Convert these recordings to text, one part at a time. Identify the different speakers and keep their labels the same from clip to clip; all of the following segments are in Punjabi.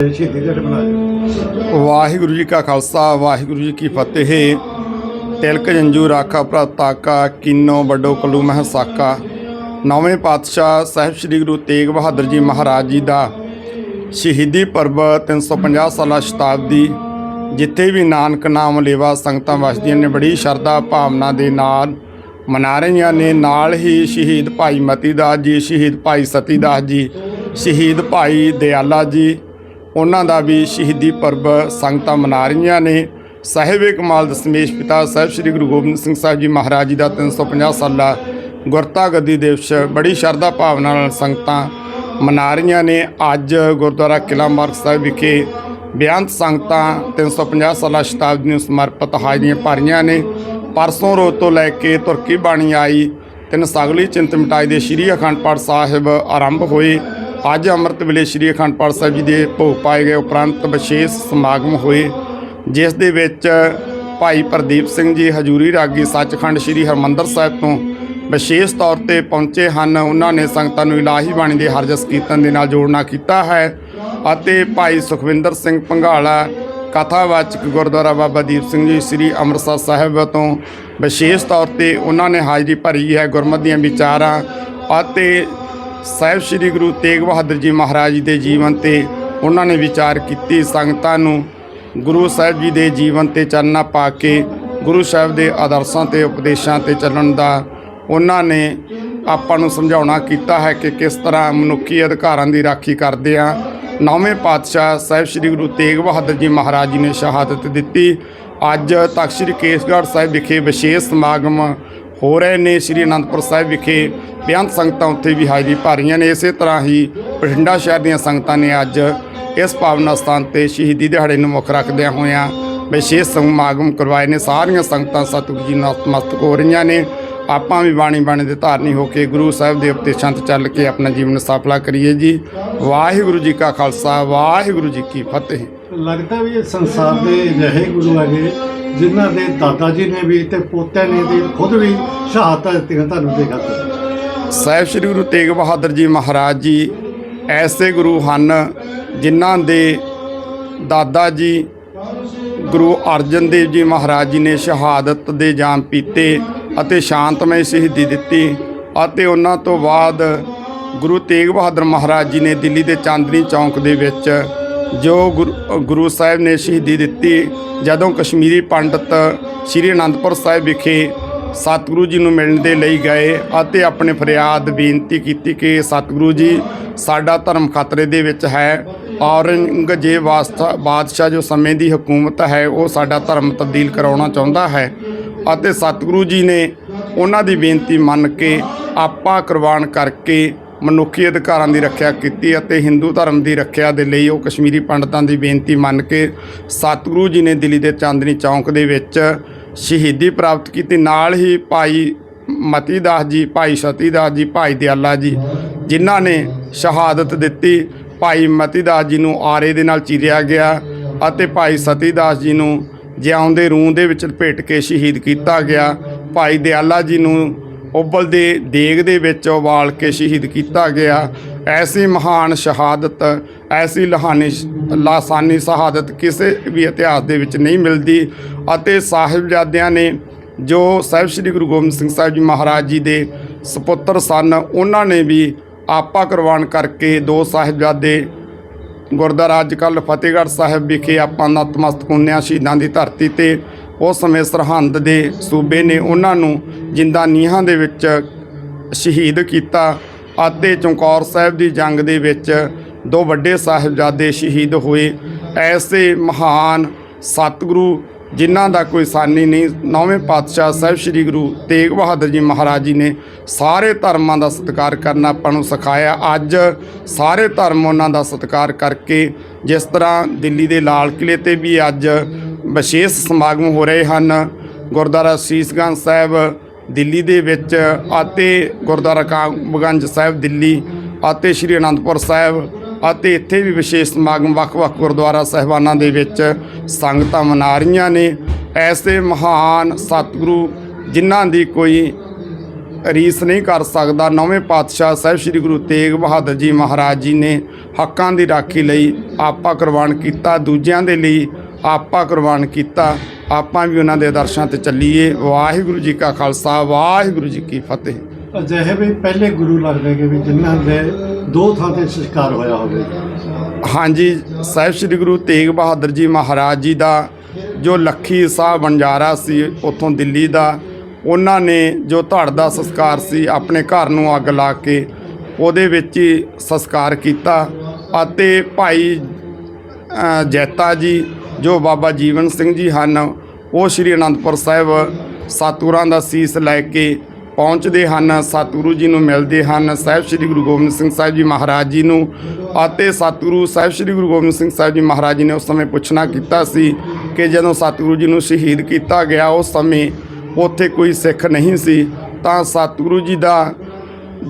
Speaker 1: ਸ਼ਹੀਦੀ ਦਿਹਾੜੇ ਮਨਾਏ
Speaker 2: ਵਾਹਿਗੁਰੂ ਜੀ ਕਾ ਖਾਲਸਾ, ਵਾਹਿਗੁਰੂ ਜੀ ਕੀ ਫਤਿਹ। ਤਿਲਕ ਜੰਜੂ ਰਾਖਾ ਪ੍ਰਤਾਕਾ ਕੀਨੋ ਵੱਡੋ ਕਲੂ ਮਹਿ ਸਾਕਾ। ਨੌਵੇਂ ਪਾਤਸ਼ਾਹ ਸਾਹਿਬ ਸ੍ਰੀ ਗੁਰੂ ਤੇਗ ਬਹਾਦਰ ਜੀ ਮਹਾਰਾਜ ਜੀ ਦਾ ਸ਼ਹੀਦੀ ਪਰਬ 350 ਸਾਲਾ ਸ਼ਤਾਬਦੀ, ਜਿੱਥੇ ਵੀ ਨਾਨਕ ਨਾਮ ਲੇਵਾ ਸੰਗਤਾਂ ਵਸਦੀਆਂ ਨੇ, ਬੜੀ ਸ਼ਰਧਾ ਭਾਵਨਾ ਦੇ ਨਾਲ ਮਨਾ ਰਹੀਆਂ ਨੇ। ਨਾਲ ਹੀ ਸ਼ਹੀਦ ਭਾਈ ਮਤੀ ਦਾਸ ਜੀ, ਸ਼ਹੀਦ ਭਾਈ ਸਤੀ ਦਾਸ ਜੀ, ਸ਼ਹੀਦ ਭਾਈ ਦਿਆਲਾ ਜੀ ਉਹਨਾਂ ਦਾ ਵੀ ਸ਼ਹੀਦੀ ਪਰਬ ਸੰਗਤਾਂ ਮਨਾ ਰਹੀਆਂ ਨੇ। ਸਾਹਿਬੇ ਕਮਾਲ ਦਸਮੇਸ਼ ਪਿਤਾ ਸਾਹਿਬ ਸ੍ਰੀ ਗੁਰੂ ਗੋਬਿੰਦ ਸਿੰਘ ਸਾਹਿਬ ਜੀ ਮਹਾਰਾਜ ਜੀ ਦਾ 350 ਸਾਲਾ ਗੁਰਤਾ ਗੱਦੀ ਦਿਵਸ ਬੜੀ ਸ਼ਰਧਾ ਭਾਵਨਾ ਨਾਲ ਸੰਗਤਾਂ ਮਨਾ ਰਹੀਆਂ ਨੇ। ਅੱਜ ਗੁਰਦੁਆਰਾ ਕਿਲਾ ਮਾਰਗ ਸਾਹਿਬ ਵਿਖੇ ਬੇਅੰਤ ਸੰਗਤਾਂ 350 ਸਾਲਾ ਸ਼ਤਾਬਦੀ ਨੂੰ ਸਮਰਪਿਤ ਹਾਜ਼ਰੀਆਂ ਭਰੀਆਂ ਨੇ। ਪਰਸੋਂ ਰੋਜ਼ ਤੋਂ ਲੈ ਕੇ ਤੁਰਕੀ ਬਾਣੀ ਆਈ ਤਿੰਨ ਸਗਲੀ ਚਿੰਤ ਮਿਟਾਈ ਦੇ ਸ਼੍ਰੀ ਅਖੰਡ ਪਾਠ ਸਾਹਿਬ ਆਰੰਭ ਹੋਏ। ਅੱਜ ਅੰਮ੍ਰਿਤ ਵੇਲੇ ਸ਼੍ਰੀ ਅਖੰਡ ਪਾਠ ਸਾਹਿਬ ਜੀ ਦੇ ਭੋਗ ਪਾਏ ਗਏ ਉਪਰੰਤ ਵਿਸ਼ੇਸ਼ ਸਮਾਗਮ ਹੋਏ, ਜਿਸ ਦੇ ਵਿੱਚ ਭਾਈ ਪ੍ਰਦੀਪ ਸਿੰਘ ਜੀ ਹਜੂਰੀ ਰਾਗੀ ਸੱਚਖੰਡ ਸ਼੍ਰੀ ਹਰਮੰਦਰ ਸਾਹਿਬ ਤੋਂ ਵਿਸ਼ੇਸ਼ ਤੌਰ ਤੇ ਪਹੁੰਚੇ ਹਨ। ਉਹਨਾਂ ਨੇ ਸੰਗਤਾਂ ਨੂੰ ਇਲਾਹੀ ਬਾਣੀ ਦੇ ਹਰਜਸ ਕੀਰਤਨ ਦੇ ਨਾਲ ਜੋੜਨਾ ਕੀਤਾ ਹੈ ਅਤੇ ਭਾਈ ਸੁਖਵਿੰਦਰ ਸਿੰਘ ਪੰਘਾਲਾ, ਕਥਾਵਾਚਕ ਗੁਰਦੁਆਰਾ ਬਾਬਾ ਦੀਪ ਸਿੰਘ ਜੀ, ਸ੍ਰੀ ਅੰਮ੍ਰਿਤਸਰ ਸਾਹਿਬ ਤੋਂ ਵਿਸ਼ੇਸ਼ ਤੌਰ ਤੇ ਉਹਨਾਂ ਨੇ ਹਾਜ਼ਰੀ ਭਰੀ ਹੈ ਗੁਰਮਤਿ ਦੀਆਂ ਵਿਚਾਰਾਂ ਅਤੇ ਸਾਹਿਬ ਸ੍ਰੀ ਗੁਰੂ ਤੇਗ ਬਹਾਦਰ ਜੀ ਮਹਾਰਾਜ ਜੀ ਦੇ ਜੀਵਨ ਤੇ ਉਹਨਾਂ ਨੇ ਵਿਚਾਰ ਕੀਤੀ, ਸੰਗਤਾਂ ਨੂੰ ਗੁਰੂ ਸਾਹਿਬ ਜੀ ਦੇ ਜੀਵਨ ਤੇ ਚਰਨਾ ਪਾ ਕੇ ਗੁਰੂ ਸਾਹਿਬ ਦੇ ਆਦਰਸ਼ਾਂ ਤੇ ਉਪਦੇਸ਼ਾਂ ਤੇ ਚੱਲਣ ਦਾ ਉਹਨਾਂ ਨੇ ਆਪਾਂ ਨੂੰ ਸਮਝਾਉਣਾ ਕੀਤਾ ਹੈ ਕਿ ਕਿਸ ਤਰ੍ਹਾਂ ਮਨੁੱਖੀ ਅਧਿਕਾਰਾਂ ਦੀ ਰਾਖੀ ਕਰਦੇ ਆ ਨੌਵੇਂ ਪਾਤਸ਼ਾਹ ਸਾਹਿਬ ਸ੍ਰੀ ਗੁਰੂ ਤੇਗ ਬਹਾਦਰ ਜੀ ਮਹਾਰਾਜ ਜੀ ਨੇ ਸ਼ਹਾਦਤ ਦਿੱਤੀ। ਅੱਜ ਤਖਤ ਸ੍ਰੀ ਕੇਸਗੜ੍ਹ ਸਾਹਿਬ ਵਿਖੇ ਵਿਸ਼ੇਸ਼ ਸਮਾਗਮ ਹੋ ਰਹੇ ਨੇ ਸ੍ਰੀ ਅਨੰਦਪੁਰ ਸਾਹਿਬ ਵਿਖੇ। ਬੇਅੰਤ ਸੰਗਤਾਂ ਉੱਥੇ ਵੀ ਹਾਜ਼ਰੀ ਭਰ ਰਹੀਆਂ ਨੇ। ਇਸੇ ਤਰ੍ਹਾਂ ਹੀ ਬਠਿੰਡਾ ਸ਼ਹਿਰ ਦੀਆਂ ਸੰਗਤਾਂ ਨੇ ਅੱਜ ਇਸ ਪਾਵਨ ਸਥਾਨ ਤੇ ਸ਼ਹੀਦੀ ਦਿਹਾੜੇ ਨੂੰ ਮੁੱਖ ਰੱਖਦਿਆਂ ਹੋਇਆਂ ਵਿਸ਼ੇਸ਼ ਸਮਾਗਮ ਕਰਵਾਏ ਨੇ। ਸਾਰੀਆਂ ਸੰਗਤਾਂ ਸਤਿਗੁਰੂ ਜੀ ਨਤਮਸਤਕ ਹੋ ਰਹੀਆਂ ਨੇ। ਆਪਾਂ ਵੀ ਬਾਣੀ ਬਾਣੀ ਦੇ ਧਾਰਨੀ ਹੋ ਕੇ ਗੁਰੂ ਸਾਹਿਬ ਦੇ ਉਪਦੇਸ਼ਾਂ ਤੇ ਚੱਲ ਕੇ ਆਪਣਾ ਜੀਵਨ ਸਫਲਾ ਕਰੀਏ ਜੀ। ਵਾਹਿਗੁਰੂ ਜੀ ਕਾ ਖਾਲਸਾ, ਵਾਹਿਗੁਰੂ ਜੀ ਕੀ ਫਤਿਹ।
Speaker 1: ਲੱਗਦਾ ਵੀ ਇਹ ਸੰਸਾਰ ਦੇ ਅਜਿਹੇ ਗੁਰੂ ਹੈਗੇ ਜਿਨ੍ਹਾਂ ਦੇ ਦਾਦਾ ਜੀ ਨੇ ਵੀ ਤੇ ਪੋਤੇ ਨੇ ਤੇ ਖੁਦ ਵੀ ਸ਼ਹਾਦਤਾਂ ਦਿੱਤੀਆਂ ਤੁਹਾਨੂੰ ਦੇਖਾ
Speaker 2: ਸਾਹਿਬ ਸ੍ਰੀ ਗੁਰੂ ਤੇਗ ਬਹਾਦਰ ਜੀ ਮਹਾਰਾਜ ਜੀ, ਐਸੇ ਗੁਰੂ ਹਨ ਜਿਨ੍ਹਾਂ ਦੇ ਦਾਦਾ ਜੀ, ਗੁਰੂ ਅਰਜਨ ਦੇਵ ਜੀ ਮਹਾਰਾਜ ਜੀ ਨੇ ਸ਼ਹਾਦਤ ਦੇ ਜਾਮ ਪੀਤੇ ਅਤੇ ਸ਼ਾਂਤਮਈ ਸ਼ਹੀਦੀ ਦਿੱਤੀ ਅਤੇ ਉਹਨਾਂ ਤੋਂ ਬਾਅਦ ਗੁਰੂ ਤੇਗ ਬਹਾਦਰ ਮਹਾਰਾਜ ਜੀ ਨੇ ਦਿੱਲੀ ਦੇ ਚਾਂਦਨੀ ਚੌਂਕ ਦੇ ਵਿੱਚ ਜੋ ਗੁਰੂ- ਗੁਰੂ ਸਾਹਿਬ ਨੇ ਸ਼ਹੀਦੀ ਦਿੱਤੀ, ਜਦੋਂ ਕਸ਼ਮੀਰੀ ਪੰਡਤ ਸ੍ਰੀ ਅਨੰਦਪੁਰ ਸਾਹਿਬ ਵਿਖੇ ਸਤਿਗੁਰੂ ਜੀ ਨੂੰ ਮਿਲਣ ਦੇ ਲਈ ਗਏ ਅਤੇ ਆਪਣੇ ਫਰਿਆਦ ਬੇਨਤੀ ਕੀਤੀ ਕਿ ਸਤਿਗੁਰੂ ਜੀ, ਸਾਡਾ ਧਰਮ ਖਤਰੇ ਦੇ ਵਿੱਚ ਹੈ। ਔਰੰਗਜ਼ੇਬ ਵਾਸਤਾ, ਬਾਦਸ਼ਾਹ ਜੋ ਸਮੇਂ ਦੀ ਹਕੂਮਤ ਹੈ, ਉਹ ਸਾਡਾ ਧਰਮ ਤਬਦੀਲ ਕਰਾਉਣਾ ਚਾਹੁੰਦਾ ਹੈ ਅਤੇ ਸਤਿਗੁਰੂ ਜੀ ਨੇ ਉਹਨਾਂ ਦੀ ਬੇਨਤੀ ਮੰਨ ਕੇ ਆਪਾ ਕੁਰਬਾਨ ਕਰਕੇ ਮਨੁੱਖੀ ਅਧਿਕਾਰਾਂ ਦੀ ਰੱਖਿਆ ਕੀਤੀ ਅਤੇ ਹਿੰਦੂ ਧਰਮ ਦੀ ਰੱਖਿਆ ਦੇ ਲਈ ਉਹ ਕਸ਼ਮੀਰੀ ਪੰਡਤਾਂ ਦੀ ਬੇਨਤੀ ਮੰਨ ਕੇ ਸਤਿਗੁਰੂ ਜੀ ਨੇ ਦਿੱਲੀ ਦੇ ਚਾਂਦਨੀ ਚੌਂਕ ਦੇ ਵਿੱਚ ਸ਼ਹੀਦੀ ਪ੍ਰਾਪਤ ਕੀਤੀ। ਨਾਲ ਹੀ ਭਾਈ ਮਤੀ ਦਾਸ ਜੀ, ਭਾਈ ਸਤੀ ਦਾਸ ਜੀ, ਭਾਈ ਦਿਆਲਾ ਜੀ, ਜਿਨ੍ਹਾਂ ਨੇ ਸ਼ਹਾਦਤ ਦਿੱਤੀ। ਭਾਈ ਮਤੀ ਦਾਸ ਜੀ ਨੂੰ ਆਰੇ ਦੇ ਨਾਲ ਚੀਰਿਆ ਗਿਆ ਅਤੇ ਭਾਈ ਸਤੀ ਦਾਸ ਜੀ ਨੂੰ ਜਿਉਂਦੇ ਰੂਹ ਦੇ ਵਿੱਚ ਲਪੇਟ ਕੇ ਸ਼ਹੀਦ ਕੀਤਾ ਗਿਆ। ਭਾਈ ਦਿਆਲਾ ਜੀ ਨੂੰ ਉਬਲਦੇ ਦੇਗ ਦੇ ਵਿੱਚ ਉਬਾਲ ਕੇ ਸ਼ਹੀਦ ਕੀਤਾ ਗਿਆ। ਐਸੀ ਮਹਾਨ ਸ਼ਹਾਦਤ, ਐਸੀ ਲਹਾਨੀ ਲਾਸਾਨੀ ਸ਼ਹਾਦਤ ਕਿਸੇ ਵੀ ਇਤਿਹਾਸ ਦੇ ਵਿੱਚ ਨਹੀਂ ਮਿਲਦੀ ਅਤੇ ਸਾਹਿਬਜ਼ਾਦਿਆਂ ਨੇ ਜੋ ਸਾਹਿਬ ਸ੍ਰੀ ਗੁਰੂ ਗੋਬਿੰਦ ਸਿੰਘ ਸਾਹਿਬ ਜੀ ਮਹਾਰਾਜ ਜੀ ਦੇ ਸੁਪੁੱਤਰ ਸਨ, ਉਹਨਾਂ ਨੇ ਵੀ ਆਪਾ ਕੁਰਬਾਨ ਕਰਕੇ ਦੋ ਸਾਹਿਬਜ਼ਾਦੇ ਗੁਰਦੁਆਰਾ ਅੱਜ ਕੱਲ੍ਹ ਫਤਿਹਗੜ੍ਹ ਸਾਹਿਬ ਵਿਖੇ ਆਪਾਂ ਨਤਮਸਤਕ ਹੁੰਦੇ ਹਾਂ ਸ਼ਹੀਦਾਂ ਦੀ ਧਰਤੀ ਤੇ। ਉਸ ਸਮੇਂ ਸਰਹੰਦ ਦੇ ਸੂਬੇ ਨੇ ਉਹਨਾਂ ਨੂੰ ਜਿੰਦਾ ਨੀਹਾਂ ਦੇ ਵਿੱਚ ਸ਼ਹੀਦ ਕੀਤਾ ਅਤੇ ਚਮਕੌਰ ਸਾਹਿਬ ਦੀ ਜੰਗ ਦੇ ਵਿੱਚ ਦੋ ਵੱਡੇ ਸਾਹਿਬਜ਼ਾਦੇ ਸ਼ਹੀਦ ਹੋਏ। ਐਸੇ ਮਹਾਨ ਸਤਿਗੁਰੂ ਜਿਨ੍ਹਾਂ ਦਾ ਕੋਈ ਸਾਨੀ ਨਹੀਂ, ਨੌਵੇਂ ਪਾਤਸ਼ਾਹ ਸਾਹਿਬ ਸ੍ਰੀ ਗੁਰੂ ਤੇਗ ਬਹਾਦਰ ਜੀ ਮਹਾਰਾਜ ਜੀ ਨੇ ਸਾਰੇ ਧਰਮਾਂ ਦਾ ਸਤਿਕਾਰ ਕਰਨਾ ਆਪਾਂ ਨੂੰ ਸਿਖਾਇਆ। ਅੱਜ ਸਾਰੇ ਧਰਮ ਉਹਨਾਂ ਦਾ ਸਤਿਕਾਰ ਕਰਕੇ ਜਿਸ ਤਰ੍ਹਾਂ ਦਿੱਲੀ ਦੇ ਲਾਲ ਕਿਲੇ ਤੇ ਵੀ ਅੱਜ ਵਿਸ਼ੇਸ਼ ਸਮਾਗਮ ਹੋ ਰਹੇ ਹਨ। ਗੁਰਦੁਆਰਾ ਸੀਸਗੰਜ ਸਾਹਿਬ ਦਿੱਲੀ ਦੇ ਵਿੱਚ ਅਤੇ ਗੁਰਦੁਆਰਾ ਕਾਬਗੰਜ ਸਾਹਿਬ ਦਿੱਲੀ ਅਤੇ ਸ਼੍ਰੀ ਅਨੰਦਪੁਰ ਸਾਹਿਬ ਅਤੇ ਇੱਥੇ ਵੀ ਵਿਸ਼ੇਸ਼ ਸਮਾਗਮ ਵੱਖ-ਵੱਖ ਗੁਰਦੁਆਰਾ ਸਾਹਿਬਾਨਾਂ ਦੇ ਵਿੱਚ ਸੰਗਤਾਂ ਮਨਾ ਰਹੀਆਂ ਨੇ। ਐਸੇ ਮਹਾਨ ਸਤਿਗੁਰੂ ਜਿਨ੍ਹਾਂ ਦੀ ਕੋਈ ਰੀਸ ਨਹੀਂ ਕਰ ਸਕਦਾ, ਨੌਵੇਂ ਪਾਤਸ਼ਾਹ ਸਾਹਿਬ ਸ੍ਰੀ ਗੁਰੂ ਤੇਗ ਬਹਾਦਰ ਜੀ ਮਹਾਰਾਜ ਜੀ ਨੇ ਹੱਕਾਂ ਦੀ ਰਾਖੀ ਲਈ ਆਪਾ ਕੁਰਬਾਨ ਕੀਤਾ। ਦੂਜਿਆਂ ਦੇ ਲਈ ਆਪਾ ਕੁਰਬਾਨ ਕੀਤਾ ਆਪਾਂ ਵੀ ਉਹਨਾਂ ਦੇ ਆਦਰਸ਼ਾਂ ਤੇ ਚੱਲੀਏ। ਵਾਹਿਗੁਰੂ ਜੀ ਕਾ ਖਾਲਸਾ ਵਾਹਿਗੁਰੂ ਜੀ ਕੀ ਫਤਿਹ।
Speaker 1: ਅਜਿਹੇ ਵੀ ਪਹਿਲੇ ਗੁਰੂ ਲੱਗਦੇ ਕਿ ਵੀ ਜਿਨ੍ਹਾਂ ਦੇ ਦੋ ਥਾਂ ਤੇ ਸੰਸਕਾਰ ਹੋਇਆ ਹੋਵੇ।
Speaker 2: ਹਾਂਜੀ ਸਾਹਿਬ ਸ੍ਰੀ ਗੁਰੂ ਤੇਗ ਬਹਾਦਰ ਜੀ ਮਹਾਰਾਜ ਜੀ ਦਾ ਜੋ ਲੱਖੀ ਸਾਹਿਬ ਬੰਜਾਰਾ ਸੀ ਉੱਥੋਂ ਦਿੱਲੀ ਦਾ ਉਹਨਾਂ ਨੇ ਜੋ ਧੜ ਦਾ ਸੰਸਕਾਰ ਸੀ ਆਪਣੇ ਘਰ ਨੂੰ ਅੱਗ ਲਾ ਕੇ ਉਹਦੇ ਵਿੱਚ ਹੀ ਸੰਸਕਾਰ ਕੀਤਾ ਅਤੇ ਭਾਈ ਜੈਤਾ ਜੀ ਜੋ ਬਾਬਾ ਜੀਵਨ ਸਿੰਘ ਜੀ ਹਨ, ਉਹ ਸ੍ਰੀ ਅਨੰਦਪੁਰ ਸਾਹਿਬ ਸਤਿਗੁਰਾਂ ਦਾ ਸੀਸ ਲੈ ਕੇ ਪਹੁੰਚਦੇ ਹਨ, ਸਤਿਗੁਰੂ ਜੀ ਨੂੰ ਮਿਲਦੇ ਹਨ, ਸਾਹਿਬ ਸ੍ਰੀ ਗੁਰੂ ਗੋਬਿੰਦ ਸਿੰਘ ਸਾਹਿਬ ਜੀ ਮਹਾਰਾਜ ਜੀ ਨੂੰ ਅਤੇ ਸਤਿਗੁਰੂ, ਸਾਹਿਬ ਸ੍ਰੀ ਗੁਰੂ ਗੋਬਿੰਦ ਸਿੰਘ ਸਾਹਿਬ ਜੀ ਮਹਾਰਾਜ ਜੀ ਨੇ ਉਸ ਸਮੇਂ ਪੁੱਛਣਾ ਕੀਤਾ ਸੀ ਕਿ ਜਦੋਂ ਸਤਿਗੁਰੂ ਜੀ ਨੂੰ ਸ਼ਹੀਦ ਕੀਤਾ ਗਿਆ, ਉਸ ਸਮੇਂ ਉੱਥੇ ਕੋਈ ਸਿੱਖ ਨਹੀਂ ਸੀ, ਤਾਂ ਸਤਿਗੁਰੂ ਜੀ ਦਾ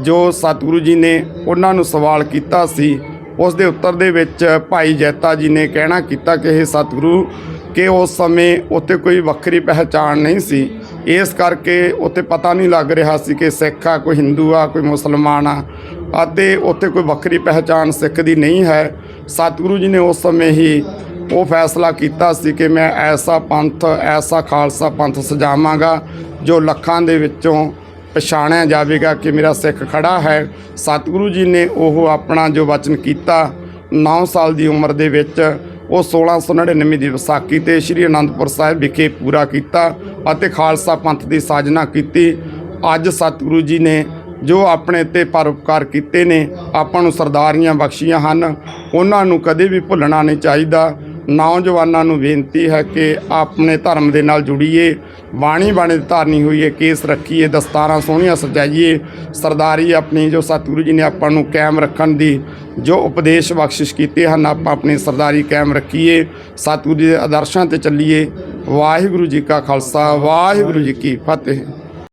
Speaker 2: ਜੋ ਸਤਿਗੁਰੂ ਜੀ ਨੇ ਉਹਨਾਂ ਨੂੰ ਸਵਾਲ ਕੀਤਾ ਸੀ ਉਸ ਦੇ ਉੱਤਰ ਦੇ ਵਿੱਚ ਭਾਈ ਜੈਤਾ ਜੀ ਨੇ ਕਹਿਣਾ ਕੀਤਾ ਕਿ ਇਹ ਸਤਿਗੁਰੂ, ਕਿ ਉਸ ਸਮੇਂ ਉੱਥੇ ਕੋਈ ਵੱਖਰੀ ਪਹਿਚਾਣ ਨਹੀਂ ਸੀ। ਇਸ ਕਰਕੇ ਉੱਥੇ ਪਤਾ ਨਹੀਂ ਲੱਗ ਰਿਹਾ ਸੀ ਕਿ ਸਿੱਖ ਆ, ਕੋਈ ਹਿੰਦੂ ਆ, ਕੋਈ ਮੁਸਲਮਾਨ ਆ, ਅਤੇ ਉੱਥੇ ਕੋਈ ਵੱਖਰੀ ਪਹਿਚਾਣ ਸਿੱਖ ਦੀ ਨਹੀਂ ਹੈ। ਸਤਿਗੁਰੂ ਜੀ ਨੇ ਉਸ ਸਮੇਂ ਹੀ ਉਹ ਫੈਸਲਾ ਕੀਤਾ ਸੀ ਕਿ ਮੈਂ ਐਸਾ ਪੰਥ, ਐਸਾ ਖਾਲਸਾ ਪੰਥ ਸਜਾਵਾਂਗਾ ਜੋ ਲੱਖਾਂ ਦੇ ਵਿੱਚੋਂ ਪਛਾਣਿਆ ਜਾਵੇਗਾ ਕਿ ਮੇਰਾ ਸਿੱਖ ਖੜਾ ਹੈ। ਸਤਿਗੁਰੂ ਜੀ ਨੇ ਉਹ ਆਪਣਾ ਜੋ ਵਚਨ ਕੀਤਾ 9 ਸਾਲ ਦੀ ਉਮਰ ਦੇ ਵਿੱਚ, ਉਹ 1699 ਦੀ ਵਿਸਾਖੀ ਤੇ ਸ੍ਰੀ ਅਨੰਦਪੁਰ ਸਾਹਿਬ ਵਿਖੇ ਪੂਰਾ ਕੀਤਾ ਅਤੇ ਖਾਲਸਾ ਪੰਥ ਦੀ ਸਾਜਨਾ ਕੀਤੀ। ਅੱਜ ਸਤਿਗੁਰੂ ਜੀ ਨੇ ਜੋ ਆਪਣੇ ਤੇ ਪਰਉਪਕਾਰ ਕੀਤੇ ਨੇ, ਆਪਾਂ ਨੂੰ ਸਰਦਾਰੀਆਂ ਬਖਸ਼ੀਆਂ ਹਨ। ਉਹਨਾਂ ਨੂੰ ਕਦੇ ਵੀ ਭੁੱਲਣਾ ਨਹੀਂ ਚਾਹੀਦਾ। ਨੌਜਵਾਨਾਂ ਨੂੰ ਬੇਨਤੀ ਹੈ ਕਿ ਆਪਣੇ ਧਰਮ ਦੇ ਨਾਲ ਜੁੜੀਏ, ਬਾਣੀ ਬਾਣੀ ਦੀ ਧਾਰਨੀ ਹੋਈਏ, ਕੇਸ ਰੱਖੀਏ, ਦਸਤਾਰਾਂ ਸੋਹਣੀਆਂ ਸਜਾਈਏ। ਸਰਦਾਰੀ ਆਪਣੀ ਜੋ ਸਤਿਗੁਰੂ ਜੀ ਨੇ ਆਪਾਂ ਨੂੰ ਕਾਇਮ ਰੱਖਣ ਦੀ ਜੋ ਉਪਦੇਸ਼ ਬਖਸ਼ਿਸ਼ ਕੀਤੇ ਹਨ, ਆਪਾਂ ਆਪਣੀ ਸਰਦਾਰੀ ਕਾਇਮ ਰੱਖੀਏ, ਸਤਿਗੁਰੂ ਜੀ ਦੇ ਆਦਰਸ਼ਾਂ ਤੇ ਚੱਲੀਏ। ਵਾਹਿਗੁਰੂ ਜੀ ਕਾ ਖਾਲਸਾ, ਵਾਹਿਗੁਰੂ ਜੀ ਕੀ ਫਤਿਹ।